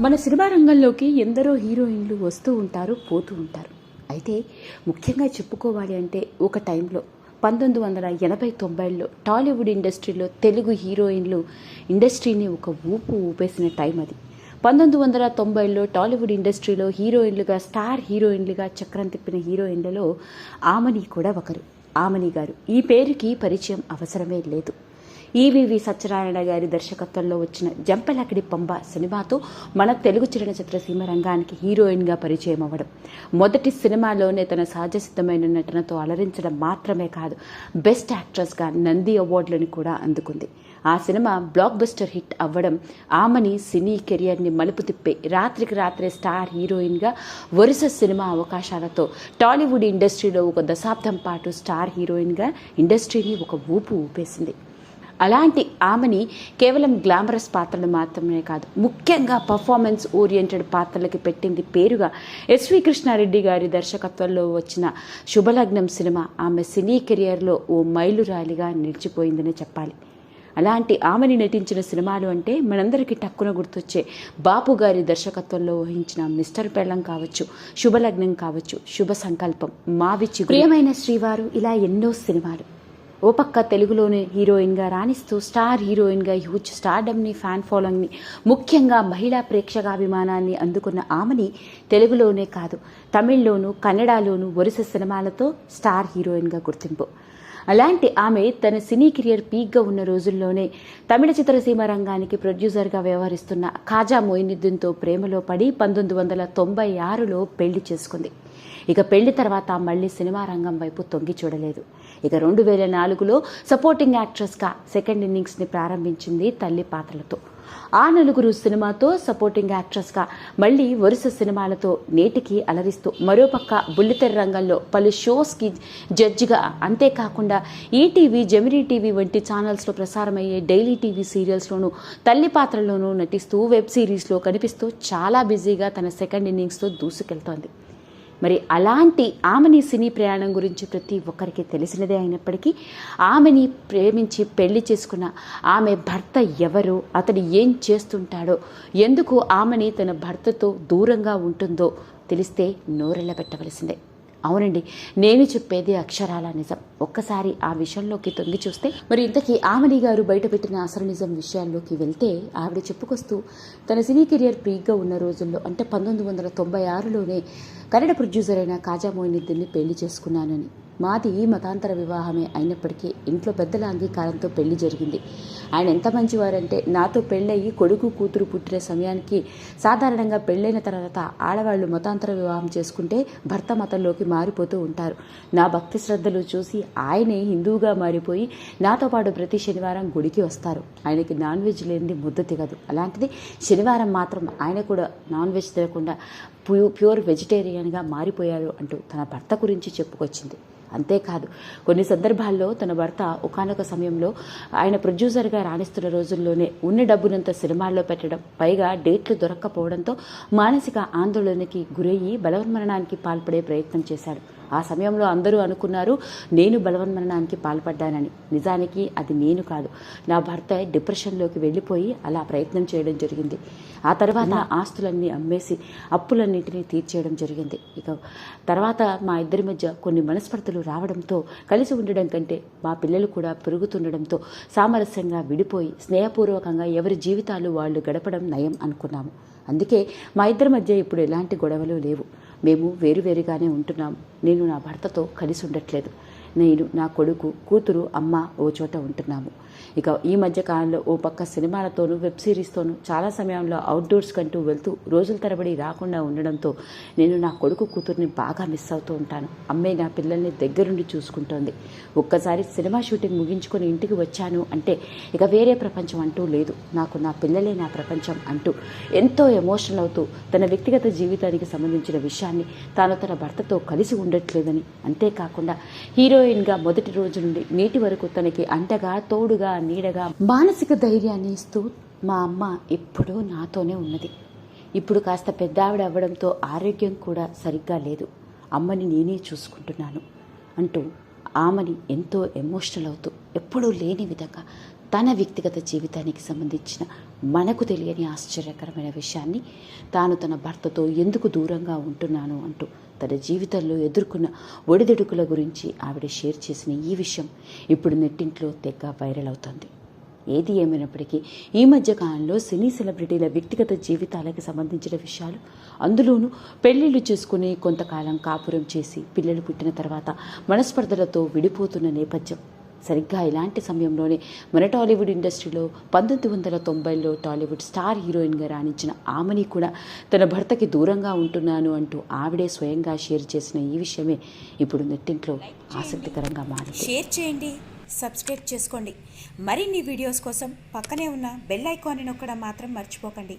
మన సినిమా రంగంలోకి ఎందరో హీరోయిన్లు వస్తూ ఉంటారు పోతూ ఉంటారు. అయితే ముఖ్యంగా చెప్పుకోవాలి అంటే ఒక టైంలో పంతొమ్మిది వందల ఎనభై తొంభైలో టాలీవుడ్ ఇండస్ట్రీలో తెలుగు హీరోయిన్లు ఇండస్ట్రీని ఒక ఊపు ఊపేసిన టైం అది. పంతొమ్మిది వందల తొంభైలో టాలీవుడ్ ఇండస్ట్రీలో హీరోయిన్లుగా స్టార్ హీరోయిన్లుగా చక్రం తిప్పిన హీరోయిన్లలో ఆమని కూడా ఒకరు. ఆమని గారు. ఈ పేరుకి పరిచయం అవసరమే లేదు. ఈవివి సత్యనారాయణ గారి దర్శకత్వంలో వచ్చిన జంపలకిడి పంబ సినిమాతో మన తెలుగు చలనచిత్ర సీమ రంగానికి హీరోయిన్గా పరిచయం అవ్వడం. మొదటి సినిమాలోనే తన సహజసిద్ధమైన నటనతో అలరించడం మాత్రమే కాదు బెస్ట్ యాక్ట్రెస్గా నంది అవార్డులను కూడా అందుకుంది. ఆ సినిమా బ్లాక్ బస్టర్ హిట్ అవ్వడం ఆమెని సినీ కెరియర్ని మలుపు తిప్పే రాత్రికి రాత్రే స్టార్ హీరోయిన్గా వరుస సినిమా అవకాశాలతో టాలీవుడ్ ఇండస్ట్రీలో ఒక దశాబ్దం పాటు స్టార్ హీరోయిన్గా ఇండస్ట్రీని ఒక ఊపు ఊపేసింది. అలాంటి ఆమెని కేవలం గ్లామరస్ పాత్రలు మాత్రమే కాదు ముఖ్యంగా పర్ఫార్మెన్స్ ఓరియంటెడ్ పాత్రలకి పెట్టింది పేరుగా ఎస్వి కృష్ణారెడ్డి గారి దర్శకత్వంలో వచ్చిన శుభలగ్నం సినిమా ఆమె సినీ కెరియర్లో ఓ మైలురాలిగా నిలిచిపోయిందని చెప్పాలి. అలాంటి ఆమెని నటించిన సినిమాలు అంటే మనందరికీ టక్కున గుర్తొచ్చే బాపు గారి దర్శకత్వంలో వహించిన మిస్టర్ పెళ్ళం కావచ్చు శుభలగ్నం కావచ్చు శుభ సంకల్పం మావిచి ప్రియమైన శ్రీవారు ఇలా ఎన్నో సినిమాలు. ఓ పక్క తెలుగులోనే హీరోయిన్గా రాణిస్తూ స్టార్ హీరోయిన్గా హ్యూజ్ స్టార్డమ్ని ఫ్యాన్ ఫాలోయింగ్ని ముఖ్యంగా మహిళా ప్రేక్షకాభిమానాన్ని అందుకున్న ఆమెని తెలుగులోనే కాదు తమిళ్ళోనూ కన్నడలోనూ వరుస సినిమాలతో స్టార్ హీరోయిన్గా గుర్తింపు. అలాంటి ఆమె తన సినీ కెరియర్ పీక్గా ఉన్న రోజుల్లోనే తమిళ చిత్రసీమ రంగానికి ప్రొడ్యూసర్గా వ్యవహరిస్తున్న ఖాజా మొయినుద్దీన్తో ప్రేమలో పడి పంతొమ్మిది వందల తొంభై ఆరులో పెళ్ళి చేసుకుంది. ఇక పెళ్ళి తర్వాత మళ్ళీ సినిమా రంగం వైపు తొంగి చూడలేదు. ఇక రెండు వేల నాలుగులో సపోర్టింగ్ యాక్ట్రెస్గా సెకండ్ ఇన్నింగ్స్ని ప్రారంభించింది తల్లి పాత్రలతో. ఆ నలుగురు సినిమాతో సపోర్టింగ్ యాక్ట్రెస్గా మళ్ళీ వరుస సినిమాలతో నేటికి అలరిస్తూ మరోపక్క బుల్లితెర రంగంలో పలు షోస్కి జడ్జిగా అంతేకాకుండా ఈటీవీ జమినీ టీవీ వంటి ఛానల్స్లో ప్రసారమయ్యే డైలీ టీవీ సీరియల్స్లోనూ తల్లి పాత్రల్లోనూ నటిస్తూ వెబ్ సిరీస్లో కనిపిస్తూ చాలా బిజీగా తన సెకండ్ ఇన్నింగ్స్తో దూసుకెళ్తోంది. మరి అలాంటి ఆమెని సినీ ప్రయాణం గురించి ప్రతి ఒక్కరికి తెలిసినదే అయినప్పటికీ ఆమెని ప్రేమించి పెళ్ళి చేసుకున్న ఆమె భర్త ఎవరు అతడు ఏం చేస్తుంటాడో ఎందుకు ఆమెని తన భర్తతో దూరంగా ఉంటుందో తెలిస్తే నోరెళ్ళబెట్టవలసిందే. అవునండి. నేను చెప్పేది అక్షరాల నిజం. ఒక్కసారి ఆ విషయంలోకి తొంగి చూస్తే మరి ఇంతకీ ఆమెని గారు బయటపెట్టిన అసలు నిజం విషయాల్లోకి వెళ్తే ఆవిడ చెప్పుకొస్తూ తన సినీ కెరియర్ పీక్గా ఉన్న రోజుల్లో అంటే పంతొమ్మిది వందల తొంభై ఆరులోనే కన్నడ ప్రొడ్యూసర్ అయిన కాజా మోయినుద్దీన్ని పెళ్ళి చేసుకున్నానని. మాది మతాంతర వివాహమే అయినప్పటికీ ఇంట్లో పెద్దల అంగీకారంతో పెళ్ళి జరిగింది. ఆయన ఎంత మంచివారంటే నాతో పెళ్ళయి కొడుకు కూతురు పుట్టిన సమయానికి సాధారణంగా పెళ్ళైన తర్వాత ఆడవాళ్ళు మతాంతర వివాహం చేసుకుంటే భర్త మతంలోకి మారిపోతూ ఉంటారు. నా భక్తి శ్రద్ధలు చూసి ఆయనే హిందువుగా మారిపోయి నాతో పాటు ప్రతి శనివారం గుడికి వస్తారు. ఆయనకి నాన్ వెజ్ లేనిది ముద్ద దిగదు అలాంటిది శనివారం మాత్రం ఆయన కూడా నాన్ వెజ్ తినకుండా ప్యూ ప్యూర్ వెజిటేరియన్గా మారిపోయారు అంటూ తన భర్త గురించి చెప్పుకొచ్చింది. అంతేకాదు కొన్ని సందర్భాల్లో తన భర్త ఒకనొక సమయంలో ఆయన ప్రొడ్యూసర్గా రాణిస్తున్న రోజుల్లోనే ఉన్న డబ్బునంత సినిమాల్లో పెట్టడం పైగా డేట్లు దొరక్కపోవడంతో మానసిక ఆందోళనకి గురయ్యి బలవన్మరణానికి పాల్పడే ప్రయత్నం చేశాడు. ఆ సమయంలో అందరూ అనుకున్నారు నేను బలవన్మరణానికి పాల్పడ్డానని. నిజానికి అది నేను కాదు. నా భర్త డిప్రెషన్లోకి వెళ్ళిపోయి అలా ప్రయత్నం చేయడం జరిగింది. ఆ తర్వాత ఆస్తులన్నీ అమ్మేసి అప్పులన్నింటినీ తీర్చేయడం జరిగింది. ఇక తర్వాత మా ఇద్దరి మధ్య కొన్ని మనస్పర్ధలు రావడంతో కలిసి ఉండడం కంటే మా పిల్లలు కూడా పెరుగుతుండడంతో సామరస్యంగా విడిపోయి స్నేహపూర్వకంగా ఎవరి జీవితాలు వాళ్ళు గడపడం నయం అనుకున్నాము. అందుకే మా ఇద్దరి మధ్య ఇప్పుడు ఎలాంటి గొడవలు లేవు. మేము వేరువేరుగానే ఉంటున్నాము నేను నా భర్తతో కలిసి ఉండట్లేదు. నేను నా కొడుకు కూతురు అమ్మ ఓ చోట ఉంటున్నాము. ఇక ఈ మధ్య కాలంలో ఓ పక్క సినిమాలతోనూ వెబ్ సిరీస్తోనూ చాలా సమయంలో అవుట్డోర్స్ కంటూ వెళ్తూ రోజుల తరబడి రాకుండా ఉండడంతో నేను నా కొడుకు కూతుర్ని బాగా మిస్ అవుతూ ఉంటాను. అమ్మే నా పిల్లల్ని దగ్గరుండి చూసుకుంటోంది. ఒక్కసారి సినిమా షూటింగ్ ముగించుకొని ఇంటికి వచ్చాను అంటే ఇక వేరే ప్రపంచం అంటూ లేదు. నాకు నా పిల్లలే నా ప్రపంచం అంటూ ఎంతో ఎమోషనల్ అవుతూ తన వ్యక్తిగత జీవితానికి సంబంధించిన విషయాన్ని తాను తన భర్తతో కలిసి ఉండట్లేదని అంతేకాకుండా హీరో హీరోయిన్గా మొదటి రోజు నుండి నేటి వరకు తనకి అంటగా తోడుగా నీడగా మానసిక ధైర్యాన్ని ఇస్తూ మా అమ్మ ఎప్పుడూ నాతోనే ఉన్నది. ఇప్పుడు కాస్త పెద్దావిడ అవ్వడంతో ఆరోగ్యం కూడా సరిగ్గా లేదు. అమ్మని నేనే చూసుకుంటున్నాను అంటూ ఆమెని ఎంతో ఎమోషనల్ అవుతూ ఎప్పుడూ లేని విధంగా తన వ్యక్తిగత జీవితానికి సంబంధించిన మనకు తెలియని ఆశ్చర్యకరమైన విషయాన్ని తాను తన భర్తతో ఎందుకు దూరంగా ఉంటున్నాను అంటూ తన జీవితంలో ఎదుర్కొన్న ఒడిదుడుకుల గురించి ఆవిడ షేర్ చేసిన ఈ విషయం ఇప్పుడు నెట్టింట్లో తెగ వైరల్ అవుతుంది. ఏది ఏమైనప్పటికీ ఈ మధ్య కాలంలో సినీ సెలబ్రిటీల వ్యక్తిగత జీవితాలకు సంబంధించిన విషయాలు అందులోనూ పెళ్ళిళ్ళు చేసుకుని కొంతకాలం కాపురం చేసి పిల్లలు పుట్టిన తర్వాత మనస్పర్ధలతో విడిపోతున్న నేపథ్యం సరిగ్గా ఇలాంటి సమయంలోనే మన టాలీవుడ్ ఇండస్ట్రీలో పంతొమ్మిది వందల తొంభైలో టాలీవుడ్ స్టార్ హీరోయిన్గా రాణించిన ఆమెని కూడా తన భర్తకి దూరంగా ఉంటున్నాను అంటూ ఆవిడే స్వయంగా షేర్ చేసిన ఈ విషయమే ఇప్పుడు నెట్టింట్లో ఆసక్తికరంగా మారింది. షేర్ చేయండి సబ్స్క్రైబ్ చేసుకోండి. మరిన్ని వీడియోస్ కోసం పక్కనే ఉన్న బెల్ ఐకాన్ని నొక్కడం మాత్రం మర్చిపోకండి.